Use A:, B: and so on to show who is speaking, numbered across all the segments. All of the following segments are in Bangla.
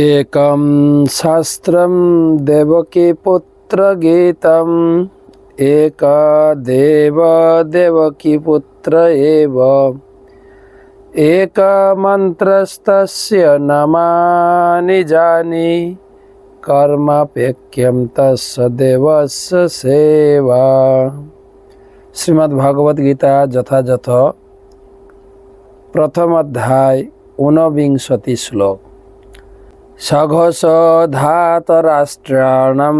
A: एकं शास्त्रं देवकीपुत्रगीतम् एकदेव देवकीपुत्र एव एकमन्त्रस्तस्य नमानि जानि কর্মাপেক্ষম তস্য দেবস্য সেবা শ্রীমদ্ ভগবদ গীতা যথাযথ প্রথম অধ্যায় ঊনবিংশতি শ্লোক সঘোষ ধাতরাষ্ট্রাণম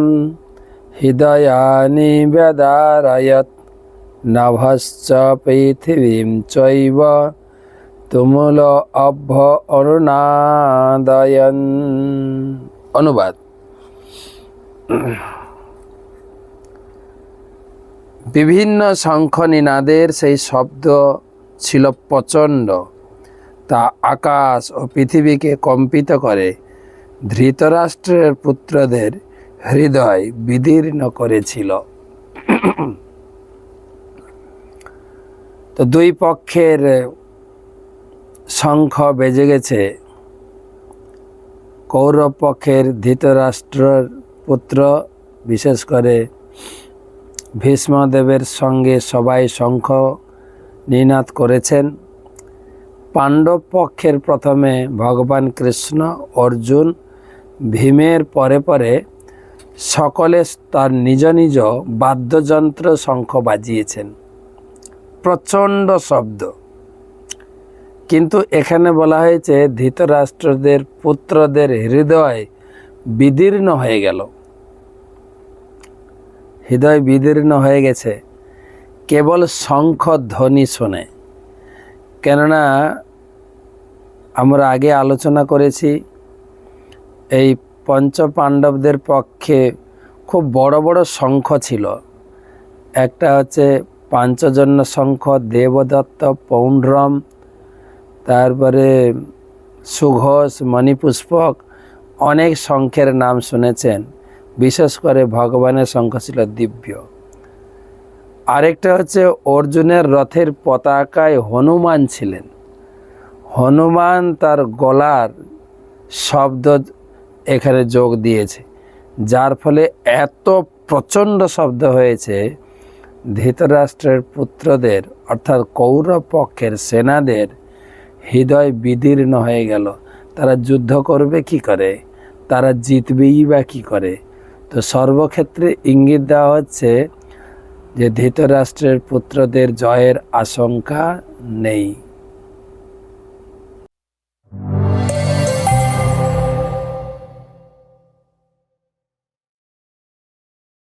A: হৃদয়ানি ব্যদারয়ত নভশ্চ পৃথিবীম চৈব তুমুল অভ্য অরুণাদয়ন অনুবাদ। বিভিন্ন শঙ্খ নিনাদের সেই শব্দ ছিল প্রচণ্ড। তা আকাশ ও পৃথিবীকে কম্পিত করে। ধৃতরাষ্ট্রের পুত্রদের হৃদয় বিদীর্ণ করেছিল। তো দুই পক্ষের শঙ্খ বেজে গেছে। কৌরব পক্ষের ধৃতরাষ্ট্রের পুত্র, বিশেষ করে ভীষ্মদেবের সঙ্গে সবাই শঙ্খ নিনাদ করেছেন। পাণ্ডব পক্ষের প্রথমে ভগবান কৃষ্ণ, অর্জুন ভীমের পরে পরে সকলে তার নিজ নিজ বাদ্যযন্ত্র শঙ্খ বাজিয়েছেন। প্রচণ্ড শব্দ। কিন্তু এখানে বলা হয়েছে, ধৃতরাষ্ট্রদের পুত্রদের হৃদয় বিদীর্ণ হয়ে গেল। হৃদয় বিদীর্ণ হয়ে গেছে। কেবল শঙ্খ ধ্বনি শোনে। কেননা আমরা আগে আলোচনা করেছি এই পঞ্চ পাণ্ডবদের পক্ষে খুব বড় বড় শঙ্খ ছিল। একটা হচ্ছে পাঞ্চজন্য শঙ্খ, দেবদত্ত, পৌণ্ড্রম, তারপরে সুঘোষ, মণিপুষ্পক অনেক শঙ্খের নাম শুনেছেন। বিশেষ করে ভগবানের শঙ্খ ছিল দিব্য। আরেকটা হচ্ছে অর্জুনের রথের পতাকায় হনুমান ছিলেন। হনুমান তার গলার শব্দ এখানে যোগ দিয়েছে, যার ফলে এত প্রচণ্ড শব্দ হয়েছে, ধৃতরাষ্ট্রের পুত্রদের অর্থাৎ কৌরব পক্ষের সেনাদের হৃদয় বিদীর্ণ হয়ে গেল। তারা যুদ্ধ করবে কি করে? তারা জিতবেই বা কী করে? তো সর্বক্ষেত্রে ইঙ্গিত দেওয়া হচ্ছে যে ধৃতরাষ্ট্রের পুত্রদের জয়ের আশঙ্কা নেই।